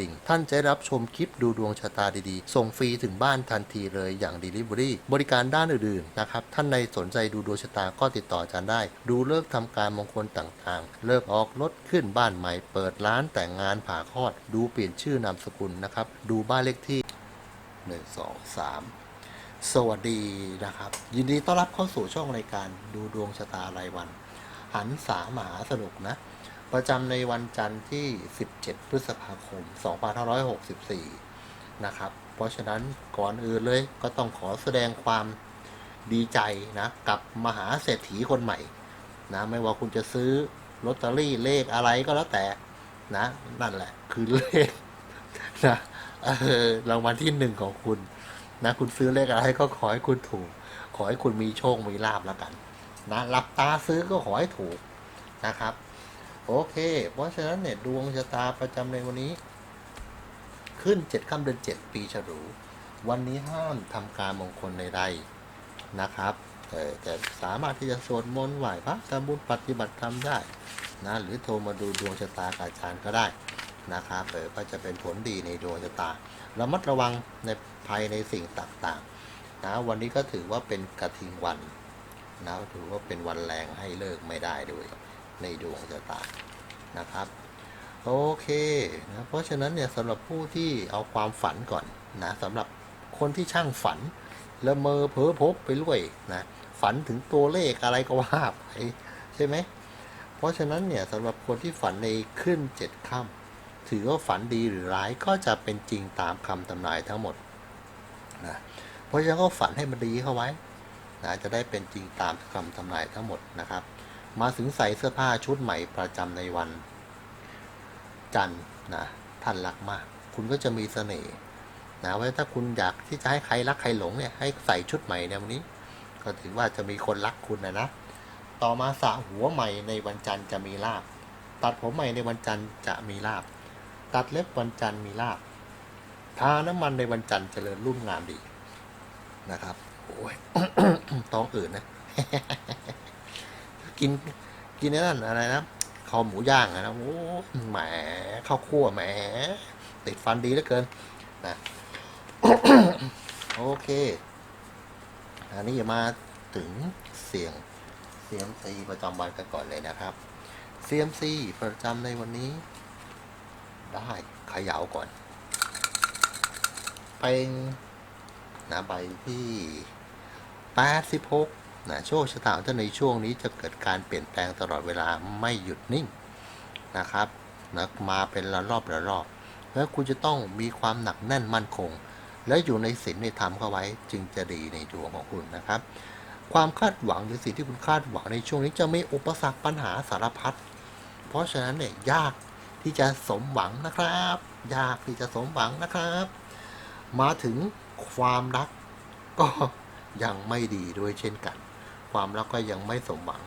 ดิ่ง ท่านจะรับชมคลิปดูดวงชะตาดีๆ ส่งฟรีถึงบ้านทันทีเลยอย่าง Delivery บริการด้านอื่นๆนะครับ ท่านในสนใจดูดวงชะตาก็ติดต่ออาจารย์ได้ ดูเลิกษ์ทำการมงคลต่างๆ เลิกออกรถขึ้นบ้านใหม่ เปิดร้านแต่งงานผ่าคลอด ดูเปลี่ยนชื่อนามสกุลนะครับ ดูบ้านเลขที่1 2 3สวัสดีนะครับ ยินดีต้อนรับเข้าสู่ช่องรายการดูดวงชะตารายวัน หันสามหาสนุกนะ ประจำในวันจันทร์ที่ 17 พฤษภาคม 2564 นะครับ เพราะฉะนั้นก่อนอื่นเลยก็ต้องขอแสดงความดีใจนะ กับมหาเศรษฐีคนใหม่นะไม่ว่าคุณจะซื้อลอตเตอรี่เลขอะไรก็แล้วแต่นะ นั่นแหละ คือเลขนะเออรางวัลที่หนึ่งของคุณ นะ คุณซื้อเลขอะไรก็ขอให้คุณถูก ขอให้คุณมีโชค มีลาบแล้วกัน นะหลับตาซื้อก็ขอให้ถูกนะครับ โอเค เพราะฉะนั้นเนี่ยดวงชะตาประจำในวันนี้ ขึ้นเจ็ดค่ำเดือนเจ็ดปีฉลูวันนี้ห้ามทำการมงคลใดๆนะครับเออแต่สามารถที่จะสวดมนต์ไหว้พระทำบุญปฏิบัติธรรมได้นะหรือโทรมาดูดวงชะตากับอาจารย์ก็ได้นะครับเออก็จะเป็นผลดีในดวงชะตาระมัดระวังในภัยในสิ่งต่างๆนะวันนี้ก็ถือว่าเป็นกระทิงวันนะถือว่าเป็นวันแรงให้เลิกไม่ได้ด้วย ในดวงชะตานะครับโอเคนะเพราะฉะนั้นเนี่ยสำหรับผู้ที่เอาความฝันก่อนนะสำหรับคนที่ช่างฝันละเมอเพ้อพบไปเรื่อยนะฝันถึงตัวเลขอะไรก็ว่าไปใช่ไหมเพราะฉะนั้นเนี่ยสำหรับคนที่ฝันในขึ้นเจ็ดค่ำถือว่าฝันดีหรือร้ายก็จะเป็นจริงตามคำทำนายทั้งหมดนะเพราะฉะนั้นก็ฝันให้มันดีเข้าไว้นะจะได้เป็นจริงตามคำทำนายทั้งหมดนะครับ มาถึงใส่เสื้อผ้าชุดใหม่ประจำในวัน จันทร์นะท่านรักมาก คุณก็จะมีเสน่ห์นะไว้ถ้าคุณอยากที่จะให้ใครรักใครหลงเนี่ยให้ใส่ชุดใหม่ในวันนี้ ก็ถือว่าจะมีคนรักคุณนะนะต่อมาสระหัวใหม่ในวันจันทร์จะมีลาบตัดผมใหม่ในวันจันทร์จะมีลาบตัดเล็บวันจันทร์มีลาบทาน้ำมันในวันจันทร์เจริญรุ่งงามดีนะครับโอ้ยท้องอื่นนะ กินกินนั่นอะไรนะคอหมูย่างนะโอ้แหมข้าวคั่วแหมติดฟันดีเหลือเกินนะโอเค อันนี้มาถึงเสียงเสียงซีประจำวันกันก่อนเลยนะครับเซียมซีประจำในวันนี้ ได้ขย่าก่อน เป็นนะใบที่ 86 นะโชคชะตาของท่านในช่วงนี้จะเกิดการเปลี่ยนแปลงตลอดเวลาไม่หยุดนิ่งนะครับนะมาเป็นระลอบระลอบ แล้วคุณจะต้องมีความหนักแน่นมั่นคง และอยู่ในศีลในธรรมเข้าไว้จึงจะดีในดวงของคุณนะครับ ความคาดหวังหรือสิ่งที่คุณคาดหวังในช่วงนี้จะไมีอุปสรรคปัญหาสารพัดเพราะฉะนั้นเนี่ยยากที่จะสมหวังนะครับ ยากที่จะสมหวังนะครับ มาถึงความรักก็ยังไม่ดีด้วยเช่นกัน ความรักก็ยังไม่สมหวัง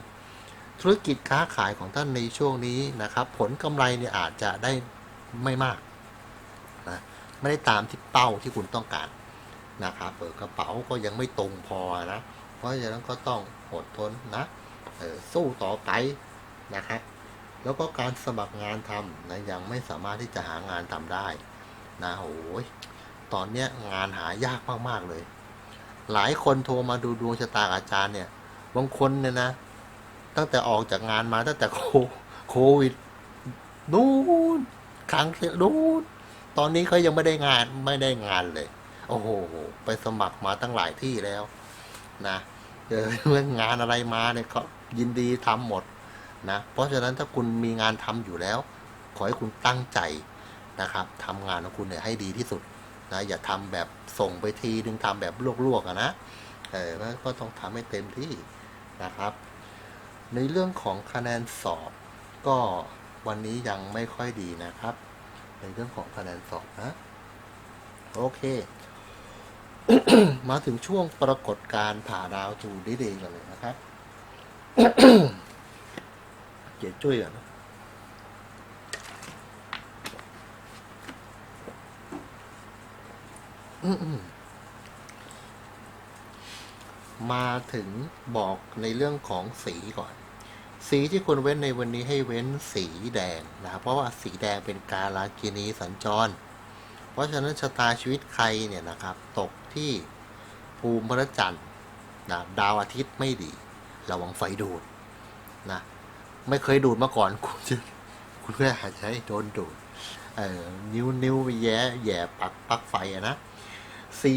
ธุรกิจค้าขายของท่านในช่วงนี้นะครับ ผลกำไรเนี่ยอาจจะได้ไม่มากนะไม่ได้ตามที่เป้าที่คุณต้องการนะครับเออกระเป๋าก็ยังไม่ตรงพอนะ เพราะฉะนั้นก็ต้องอดทนนะออสู้ต่อไปนะครับแล้วก็การสมัครงานทำนะยังไม่สามารถที่จะหางานทำได้นะโอ้ยตอนเนี้ยงานหายากมาก ๆ เลย หลายคนโทรมาดูดวงชะตาอาจารย์เนี่ย บางคนเนี่ยนะ ตั้งแต่ออกจากงานมาตั้งแต่โควิดนู่นครั้งที่นู่นตอนนี้เขายังไม่ได้งานไม่ได้งานเลย โอ้โห ไปสมัครมาตั้งหลายที่แล้ว นะเจอเรื่องงานอะไรมาเนี่ยเขายินดีทำหมดนะเพราะฉะนั้นถ้าคุณมีงานทำอยู่แล้ว ขอให้คุณตั้งใจนะครับทำงานของคุณเนี่ยให้ดีที่สุดนะอย่าทำแบบส่งไปทีนึงทำแบบลวกๆนะเออแล้วก็ต้องทำให้เต็มที่ นะครับ ในเรื่องของคะแนนสอบ ก็วันนี้ยังไม่ค่อยดีนะครับ ในเรื่องของคะแนนสอบนะ โอเค มาถึงช่วงปรากฏการผ่าดาวทูดีดีกันเลยนะครับเกียรจุ้ยก่อนนะอืม มาถึงบอกในเรื่องของสีก่อน สีที่ควรเว้นในวันนี้ให้เว้นสีแดงนะครับเพราะว่าสีแดงเป็นกาลากินีสัญจร เพราะฉะนั้นชะตาชีวิตใครเนี่ยนะครับ ตกที่ภูมิพระจันทร์นะดาวอาทิตย์ไม่ดี ระวังไฟดูดนะไม่เคยดูดมาก่อน คุณจะคุณก็อาจจะให้โดนดูดเออนิ้วนิ้วไปแย่แย่ปักปักไฟอะนะ สี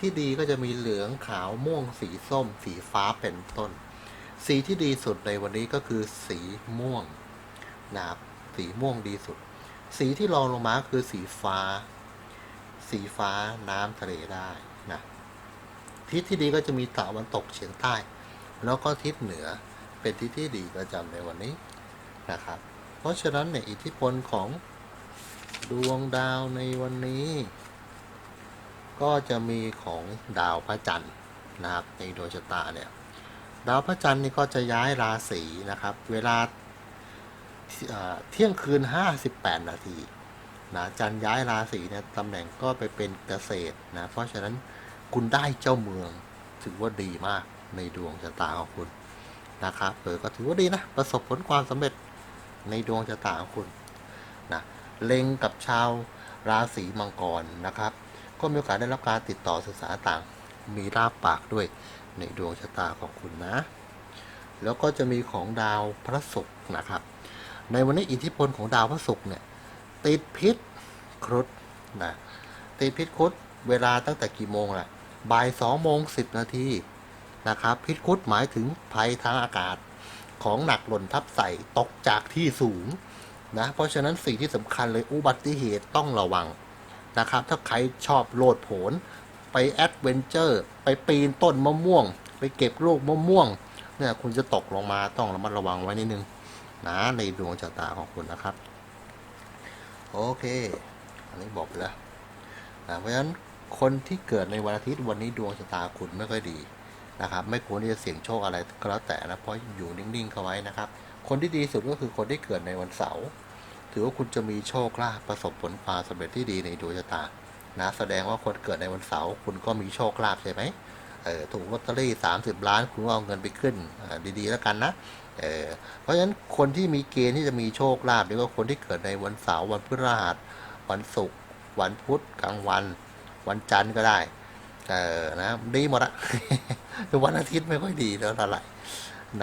ที่ดีก็จะมีเหลืองขาวม่วงสีส้ม สีฟ้าเป็นต้น สีที่ดีสุดในวันนี้ก็คือสีม่วงนะครับสีม่วงดีสุด สีที่รองลงมาคือสีฟ้า สีฟ้าน้ำทะเลได้นะทิศที่ดีก็จะมีตะวันตกเฉียงใต้ แล้วก็ทิศเหนือเป็นทิศที่ดีประจำในวันนี้นะครับ เพราะฉะนั้นเนี่ยอิทธิพลของดวงดาวในวันนี้ ก็จะมีของดาวพระจันทร์นะครับในดวงชะตาเนี่ยดาวพระจันทร์นี่ก็จะย้ายราศีนะครับ เวลาเที่ยงคืน 58 นาทีนะจันทร์ย้ายราศีเนี่ยตำแหน่งก็ไปเป็นเกษตรนะเพราะฉะนั้นคุณได้เจ้าเมืองถือว่าดีมากในดวงชะตาของคุณนะครับเออก็ถือว่าดีนะประสบผลความสำเร็จในดวงชะตาของคุณนะเล็งกับชาวราศีมังกรนะครับ ก็มีโอกาสได้รับการติดต่อสื่อสารต่างมีราบปากด้วยในดวงชะตาของคุณนะ แล้วก็จะมีของดาวพระศุกร์นะครับ ในวันนี้อิทธิพลของดาวพระศุกร์เนี่ยติดพิษครุฑนะติดพิษครุฑเวลาตั้งแต่กี่โมงล่ะบ่ายสองโมงสิบนาทีนะครับ พิษครุฑหมายถึงภัยทางอากาศของหนักหล่นทับใส่ตกจากที่สูงนะเพราะฉะนั้นสิ่งที่สำคัญเลยอุบัติเหตุต้องระวัง นะครับ ถ้าใครชอบโลดโผน ไปแอดเวนเจอร์ ไปปีนต้นมะม่วง ไปเก็บลูกมะม่วง เนี่ยคุณจะตกลงมาต้องระมัดระวังไว้นิดนึงนะในดวงชะตาของคุณนะครับ โอเค อันนี้บอกไปแล้วนะเพราะฉะนั้นคนที่เกิดในวันอาทิตย์วันนี้ดวงชะตาคุณไม่ค่อยดีนะครับ ไม่ควรที่จะเสี่ยงโชคอะไรก็แล้วแต่นะเพราะอยู่นิ่งๆเข้าไว้นะครับ คนที่ดีสุดก็คือคนที่เกิดในวันเสาร์ ถือว่าคุณจะมีโชคลาภประสบผลความสำเร็จที่ดีในดวงชะตา นะ แสดงว่าคนเกิดในวันเสาร์คุณก็มีโชคลาภใช่ไหมเออถูกลอตเตอรี่สามสิบล้าน คุณก็เอาเงินไปขึ้นดีๆแล้วกันนะเออเพราะฉะนั้นคนที่มีเกณฑ์ที่จะมีโชคลาภนี่ก็คนที่เกิดในวันเสาร์วันพฤหัสวันศุกร์วันพุธกลางวัน วันจันทร์ก็ได้เออนะดีหมดอะแต่วันอาทิตย์ไม่ค่อยดีแล้วเท่าไหร่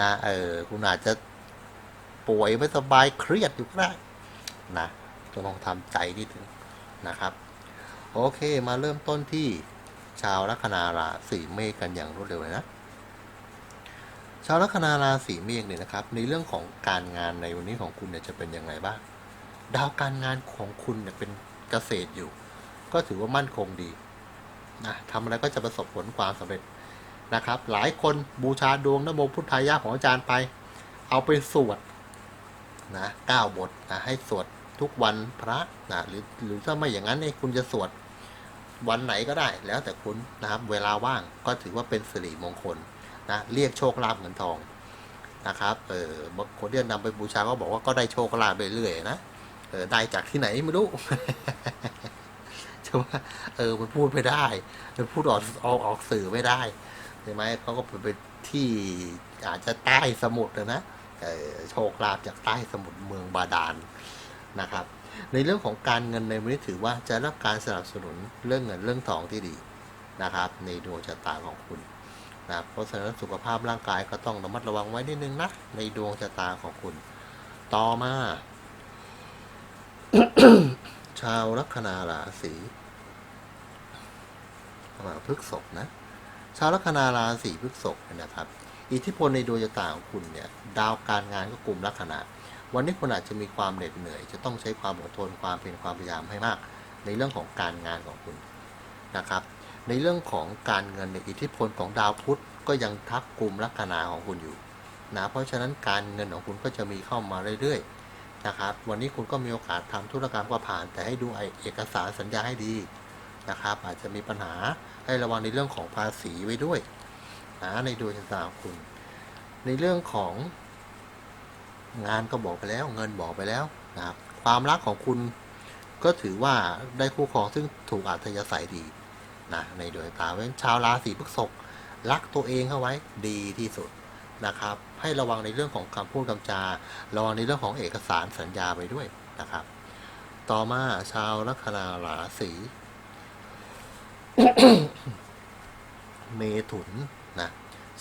นะเออคุณอาจจะป่วยไม่สบายเครียดอยู่ก็ได้ นะก็ต้องทำใจนิดนึงนะครับ โอเคมาเริ่มต้นที่ชาวลัคนาราศีเมษกันอย่างรวดเร็วเลยนะ ชาวลัคนาราศีเมษเนี่ยนะครับ ในเรื่องของการงานในวันนี้ของคุณเนี่ยจะเป็นยังไงบ้าง ดาวการงานของคุณเนี่ยเป็นเกษตรอยู่ ก็ถือว่ามั่นคงดีนะทำอะไรก็จะประสบผลความสำเร็จนะครับ หลายคนบูชาดวงนโมพุทธายาของอาจารย์ไป เอาไปสวดนะเก้าบทนะให้สวด ทุกวันพระนะหรือหรือถ้าไม่อย่างนั้นเนี่ยคุณจะสวดวันไหนก็ได้แล้วแต่คุณนะครับ เวลาว่างก็ถือว่าเป็นสิริมงคลนะเรียกโชคลาภเงินทองนะครับเออคนที่นำไปบูชาก็บอกว่าก็ได้โชคลาภไปเรื่อยๆนะเออได้จากที่ไหนไม่รู้ใช่ไหมเออมันพูดไม่ได้มันพูดออกออกออกสื่อไม่ได้ใช่ไหมเขาก็เป็นที่อาจจะใต้สมุทรนะเออโชคลาภจากใต้สมุทรเมืองบาดาล นะครับ ในเรื่องของการเงินในวันนี้ถือว่าจะรับการสนับสนุนเรื่องเงินเรื่องทองที่ดีนะครับ ในดวงชะตาของคุณนะเพราะฉะนั้นสุขภาพร่างกายก็ต้องระมัดระวังไว้นิดนึงนะในดวงชะตาของคุณ ต่อมา ชาวลัคนาราศีอ่าพฤกษกนะ ชาวลัคนาราศีพฤษภนะครับ อิทธิพลในดวงชะตาของคุณเนี่ย ดาวการงานก็กลุ่มลัคนา วันนี้คุณอาจจะมีความเหน็ดเหนื่อย จะต้องใช้ความอดทนความเพียรความพยายามให้มาก ในเรื่องของการงานของคุณนะครับ ในเรื่องของการเงินในอิทธิพลของดาวพุธก็ยังทับกลุ่มลัคนาของคุณอยู่นะเพราะฉะนั้นการเงินของคุณก็จะมีเข้ามาเรื่อยๆนะครับ วันนี้คุณก็มีโอกาสทำธุรกรรมก็ผ่าน แต่ให้ดูไอเอกสารสัญญาให้ดีนะครับ อาจจะมีปัญหาให้ระวังในเรื่องของภาษีไว้ด้วยนะในดวงชะตาของคุณ ในเรื่องของ งานก็บอกไปแล้ว เงินบอกไปแล้วนะครับความรักของคุณก็ถือว่าได้คู่ครองซึ่งถูกอัธยาศัยดีนะในดวงตาเพราะฉันชาวราศีพฤษภรักตัวเองเข้าไว้ดีที่สุดนะครับ ให้ระวังในเรื่องของคำพูดคำจา ระวังในเรื่องของเอกสารสัญญาไปด้วยนะครับ ต่อมาชาวลัคนาราศีเมถุนนะ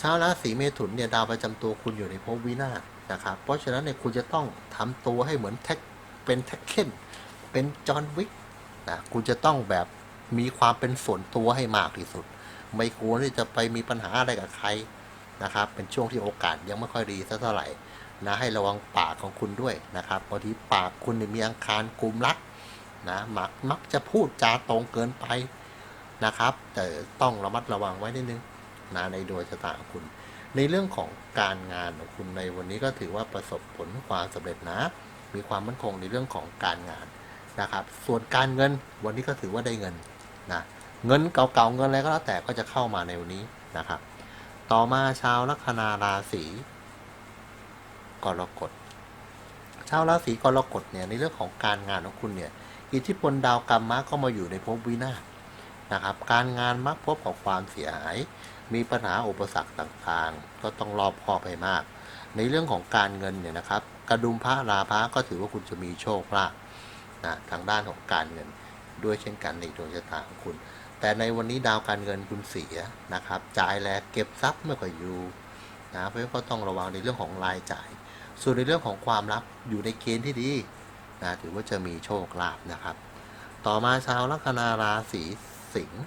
ชาวราศีเมถุนเนี่ยดาวประจำตัวคุณอยู่ในภพวินาศ นะครับ เพราะฉะนั้นเนี่ยคุณจะต้องทำตัวให้เหมือนแท็กเป็นแท็กเคนเป็นจอห์นวิกนะคุณจะต้องแบบมีความเป็นส่วนตัวให้มากที่สุด ไม่ควรที่จะไปมีปัญหาอะไรกับใครนะครับ เป็นช่วงที่โอกาสยังไม่ค่อยดีสักเท่าไหร่นะให้ระวังปากของคุณด้วยนะครับบางทีปากคุณเนี่ยมีอังคารกลุ่มรักนะมักมักจะพูดจาตรงเกินไปนะครับ แต่ต้องระมัดระวังไว้นิดนึงนะในดวงชะตาของคุณ ในเรื่องของการงานของคุณในวันนี้ก็ถือว่าประสบผลความสำเร็จนะ มีความมั่นคงในเรื่องของการงานนะครับ ส่วนการเงินวันนี้ก็ถือว่าได้เงินนะเงินเก่าๆเงินอะไรก็แล้วแต่ก็จะเข้ามาในวันนี้นะครับ ต่อมาชาวลัคนาราศีกรกฎชาวราศีกรกฎเนี่ยในเรื่องของการงานของคุณเนี่ยอิทธิพลดาวกรรมมะก็มาอยู่ในภพวินาศ นะครับ การงานมักพบกับความเสียหาย มีปัญหาอุปสรรคต่างๆ ก็ต้องรอบคอบให้มาก ในเรื่องของการเงินเนี่ยนะครับ กระดุมพระราพะก็ถือว่าคุณจะมีโชคลาภนะทางด้านของการเงินด้วยเช่นกันในดวงชะตาของคุณ แต่ในวันนี้ดาวการเงินคุณเสียนะครับ จ่ายแล้วเก็บทรัพย์ไม่ค่อยอยู่นะเพราะฉะนั้นก็ต้องระวังในเรื่องของรายจ่าย ส่วนในเรื่องของความรักอยู่ในเกณฑ์ที่ดีนะถือว่าจะมีโชคลาภนะครับ ต่อมาชาวลัคนาราศี สิงห์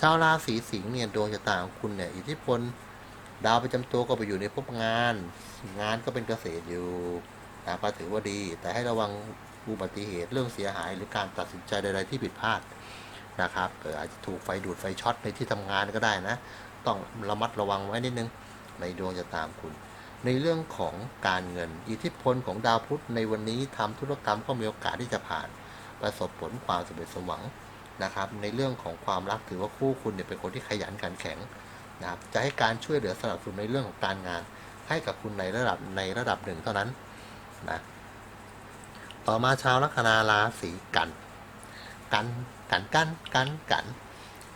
ชาวราศีสิงห์เนี่ยดวงชะตาของคุณเนี่ยอิทธิพลดาวประจำตัวก็ไปอยู่ในภพงาน งานก็เป็นเกษตรอยู่นะก็ถือว่าดี แต่ให้ระวังอุบัติเหตุเรื่องเสียหายหรือการตัดสินใจใดๆที่ผิดพลาดนะครับอออาจจะถูกไฟดูดไฟช็อตในที่ทำงานก็ได้นะ ต้องระมัดระวังไว้นิดนึงในดวงชะตาของคุณ ในเรื่องของการเงิน อิทธิพลของดาวพุธในวันนี้ทำธุรกรรมก็มีโอกาสที่จะผ่าน ประสบผลความสำเร็จสมหวัง นะครับ ในเรื่องของความรักถือว่าคู่คุณเนี่ยเป็นคนที่ขยันขันแข็งนะครับ จะให้การช่วยเหลือสนับสนุนในเรื่องของการงาน ให้กับคุณในระดับในระดับหนึ่งเท่านั้นนะต่อมาชาวลัคนาราศีกัน กันกันกันกันกัน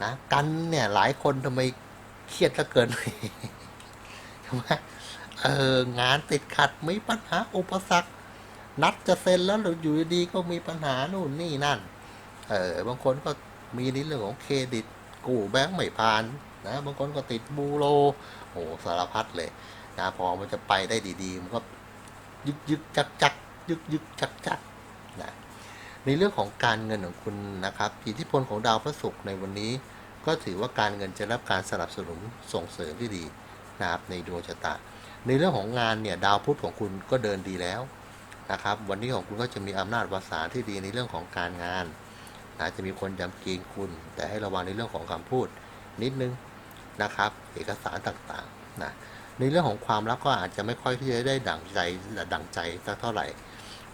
นะกันเนี่ยหลายคนทำไมเครียดเหลือเกินทำไมเอองานติดขัดมีปัญหาอุปสรรค นัดจะเซ็นแล้วอยู่ดีๆก็มีปัญหานู่นนี่นั่น เออบางคนก็มีในเรื่องของเครดิตกู้แบงก์ไม่ผ่านนะบางคนก็ติดบูโรโอ้สารพัดเลยนะพอมันจะไปได้ดีๆมันก็ยึกยึกจักจักยึกยึกจักจักนะในเรื่องของการเงินของคุณนะครับอิทธิพลของดาวพระศุกร์ในวันนี้ ก็ถือว่าการเงินจะรับการสนับสนุนส่งเสริมที่ดีนะครับในดวงชะตา ในเรื่องของงานเนี่ยดาวพุธของคุณก็เดินดีแล้วนะครับ วันนี้ของคุณก็จะมีอำนาจวาสาที่ดีในเรื่องของการงาน นะจะมีคนยำเกรงคุณ แต่ให้ระวังในเรื่องของคำพูดนิดนึงนะครับ เอกสารต่างๆนะในเรื่องของความรักก็อาจจะไม่ค่อยที่จะได้ดั่งใจดั่งใจสักเท่าไหร่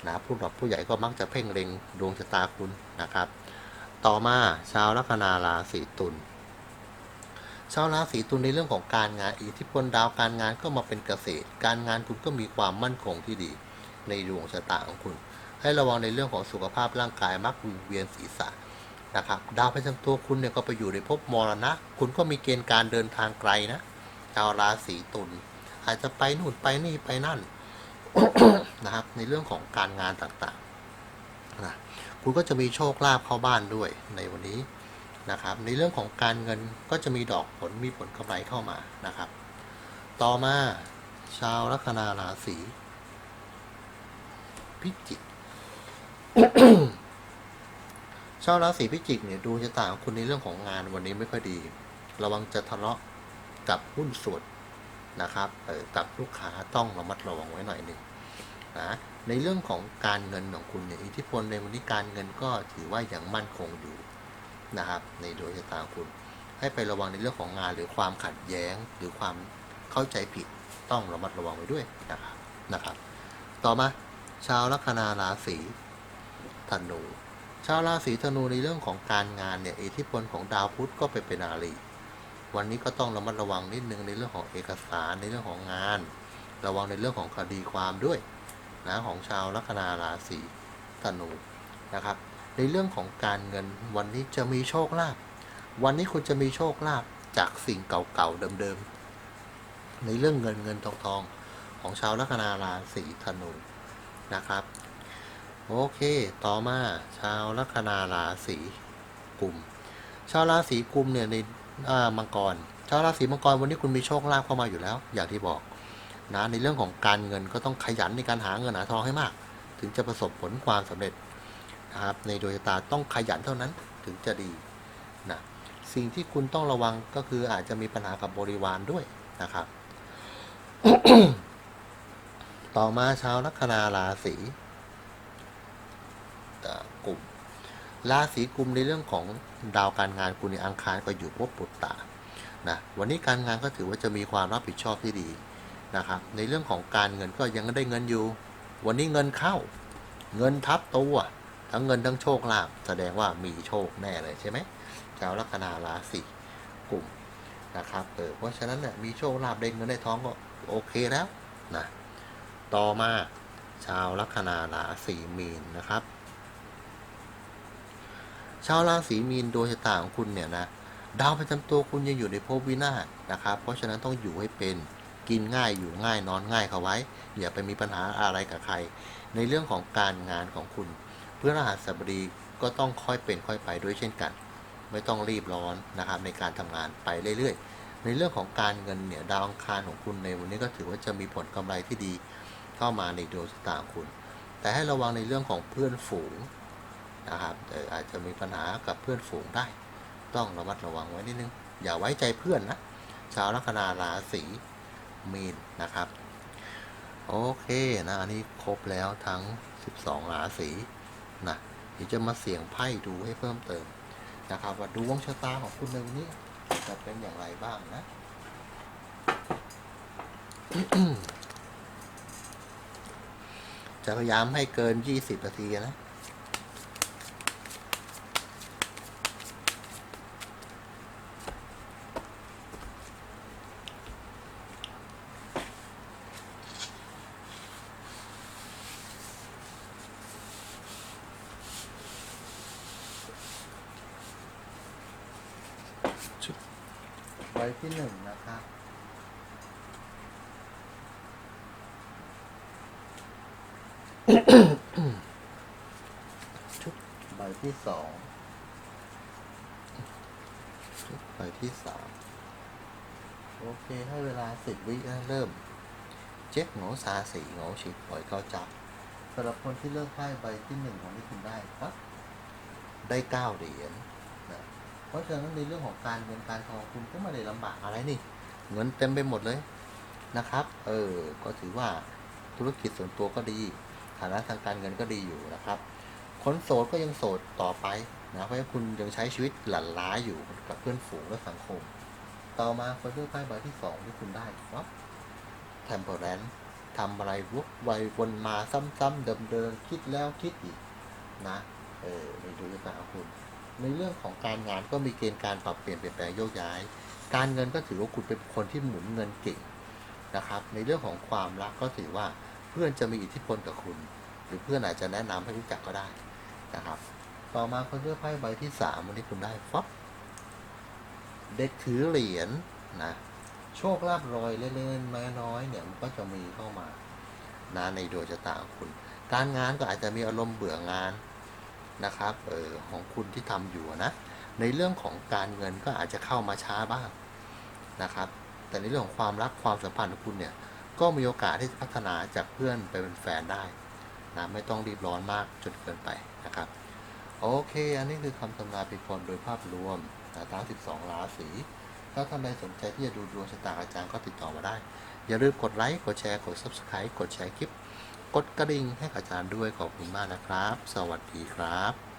นะผู้หลักผู้ใหญ่ก็มักจะเพ่งเล็งดวงชะตาคุณนะครับ ต่อมาชาวลัคนาราศีตุลชาวราศีตุลในเรื่องของการงานอิทธิพลดาวการงานก็มาเป็นเกษตร การงานคุณก็มีความมั่นคงที่ดี ในดวงชะตาของคุณ ให้ระวังในเรื่องของสุขภาพร่างกายมักวิงเวียนศีรษะนะครับดาวประจำตัวคุณเนี่ยก็ไปอยู่ในภพมรณะ คุณก็มีเกณฑ์การเดินทางไกลนะชาวราศีตุลอาจจะไปนู่นไปนี่ไปนั่นนะครับในเรื่องของการงานต่างๆนะคุณก็จะมีโชคลาภเข้าบ้านด้วยในวันนี้นะครับ ในเรื่องของการเงินก็จะมีดอกผลมีผลกำไรเข้ามานะครับ ต่อมาชาวลัคนาราศีพิจิก ชาวราศีพิจิกเนี่ยดูชะตาของคุณในเรื่องของงานวันนี้ไม่ค่อยดี ระวังจะทะเลาะกับหุ้นส่วนนะครับเออกับลูกค้าต้องระมัดระวังไว้หน่อยหนึ่งนะในเรื่องของการเงินของคุณเนี่ยอิทธิพลในวันนี้การเงินก็ถือว่ายังมั่นคงอยู่นะครับ ในดวงชะตาคุณ ให้ไประวังในเรื่องของงานหรือความขัดแย้งหรือความเข้าใจผิดต้องระมัดระวังไว้ด้วยนะครับนะครับ ต่อมาชาวลัคนาราศี ธนู ชาวราศีธนูในเรื่องของการงานเนี่ยอิทธิพลของดาวพุธก็ไปเป็นอาลีวันนี้ก็ต้องระมัดระวังนิดนึงในเรื่องของเอกสารในเรื่องของงาน ระวังในเรื่องของคดีความด้วยนะของชาวลัคนาราศีธนูนะครับ ในเรื่องของการเงินวันนี้จะมีโชคลาภวันนี้คุณจะมีโชคลาภจากสิ่งเก่าๆเดิมๆในเรื่องเงินเงินทองทองของชาวลัคนาราศีธนูนะครับ โอเค ต่อมาชาวลัคนาราศีกุม ชาวราศีกุมเนี่ยในมังกร ชาวราศีมังกรวันนี้คุณมีโชคลาภเข้ามาอยู่แล้ว อย่างที่บอกนะในเรื่องของการเงินก็ต้องขยันในการหาเงินหาทองให้มาก ถึงจะประสบผลความสำเร็จนะครับในดวงชะตาต้องขยันเท่านั้นถึงจะดีนะสิ่งที่คุณต้องระวังก็คืออาจจะมีปัญหากับบริวารด้วยนะครับ ต่อมาชาวลัคนาราศีเอ่อกลุ่ม ราศีกุมในเรื่องของดาวการงานคุณในอังคารก็อยู่พบปุตตานะวันนี้การงานก็ถือว่าจะมีความรับผิดชอบที่ดีนะครับในเรื่องของการเงินก็ยังได้เงินอยู่ วันนี้เงินเข้า เงินทับตัวทั้งเงินทั้งโชคลาภแสดงว่ามีโชคแน่เลยใช่ไหมชาวลัคนาราศีกุมนะครับเออเพราะฉะนั้นเนี่ยมีโชคลาภได้เงินได้ท้องก็โอเคแล้วนะต่อมาชาวลัคนาราศีมีนนะครับ ชาวราศีมีนดวงชะตาของคุณเนี่ยนะดาวประจำตัวคุณยังอยู่ในภพวินาศนะครับ เพราะฉะนั้นต้องอยู่ให้เป็นกินง่ายอยู่ง่ายนอนง่ายเข้าไว้ อย่าไปมีปัญหาอะไรกับใคร ในเรื่องของการงานของคุณเพื่อรหัสบดีก็ต้องค่อยเป็นค่อยไปด้วยเช่นกัน ไม่ต้องรีบร้อนนะครับในการทำงานไปเรื่อยๆ ในเรื่องของการเงินเนี่ยดาวอังคารของคุณในวันนี้ก็ถือว่าจะมีผลกำไรที่ดีเข้ามาในดวงชะตาคุณ แต่ให้ระวังในเรื่องของเพื่อนฝูง นะครับอออาจจะมีปัญหากับเพื่อนฝูงได้ ต้องระมัดระวังไว้นิดนึง อย่าไว้ใจเพื่อนนะชาวลัคนาราศีมีนนะครับ โอเคนะอันนี้ครบแล้วทั้ง 12 ราศีนะเดี๋ยวจะมาเสี่ยงไพ่ดูให้เพิ่มเติมนะครับ ว่าดวงชะตาของคุณในวันนี้จะเป็นอย่างไรบ้างนะจะพยายามให้เกิน 20 นาทีนะ ใบที่หนึ่งนะครับ ชุด ใบที่สองชุดใบที่สามโอเค ให้เวลาสิบวินะเริ่ม เจ็คโงซาสีโงฉีกปล่อยเข้าจับสำหรับคนที่เลือกไพ่ใบที่หนึ่งวันนี้คุณได้ครับ ได้เก้าเหรียญนะเพราะฉะนั้นในเรื่องของการเงินการทองคุณก็ไม่ได้ลำบากอะไรนี่ เงินเต็มไปหมดเลยนะครับ เออ ก็ถือว่าธุรกิจส่วนตัวก็ดี ฐานะทางการเงินก็ดีอยู่นะครับ คนโสดก็ยังโสดต่อไปนะเพราะว่าคุณยังใช้ชีวิตหลั่นล้าอยู่กับเพื่อนฝูงและสังคม ต่อมาคนเลือกไพ่ใบที่สองที่คุณได้ครับเทมเพอร์แรนทำอะไรวกไววนมาซ้ำๆเดิมๆคิดแล้วคิดอีกนะเออในดวงชะตาคุณ ในเรื่องของการงานก็มีเกณฑ์การปรับเปลี่ยนเปลี่ยนแปลงโยกย้าย การเงินก็ถือว่าคุณเป็นคนที่หมุนเงินเก่งนะครับ ในเรื่องของความรักก็ถือว่า เพื่อนจะมีอิทธิพลกับคุณ หรือเพื่อนอาจจะแนะนำให้รู้จักก็ได้นะครับ ต่อมาคนเลือกไพ่ใบที่สามวันนี้คุณได้ฟับเด็กถือเหรียญนะโชคลาภรอยเล็กๆน้อยๆเนี่ยมันก็จะมีเข้ามานะในดวงชะตาของคุณ การงานก็อาจจะมีอารมณ์เบื่องานนะครับเออของคุณที่ทำอยู่นะ ในเรื่องของการเงินก็อาจจะเข้ามาช้าบ้างนะครับ แต่ในเรื่องของความรักความสัมพันธ์ของคุณเนี่ย ก็มีโอกาสที่จะพัฒนาจากเพื่อนไปเป็นแฟนได้นะไม่ต้องรีบร้อนมากจนเกินไปนะครับ โอเค อันนี้คือคำทำนายป็นคนโดยภาพรวมนะทั้ง 12 ราศีถ้าท่านใดสนใจที่จะดูดวงชะตาอาจารย์ก็ติดต่อมาได้ อย่าลืมกดไลค์กดแชร์กด Subscribe กดแชร์คลิป กดกระดิ่งให้อาจารย์ด้วยขอบคุณมากนะครับ สวัสดีครับ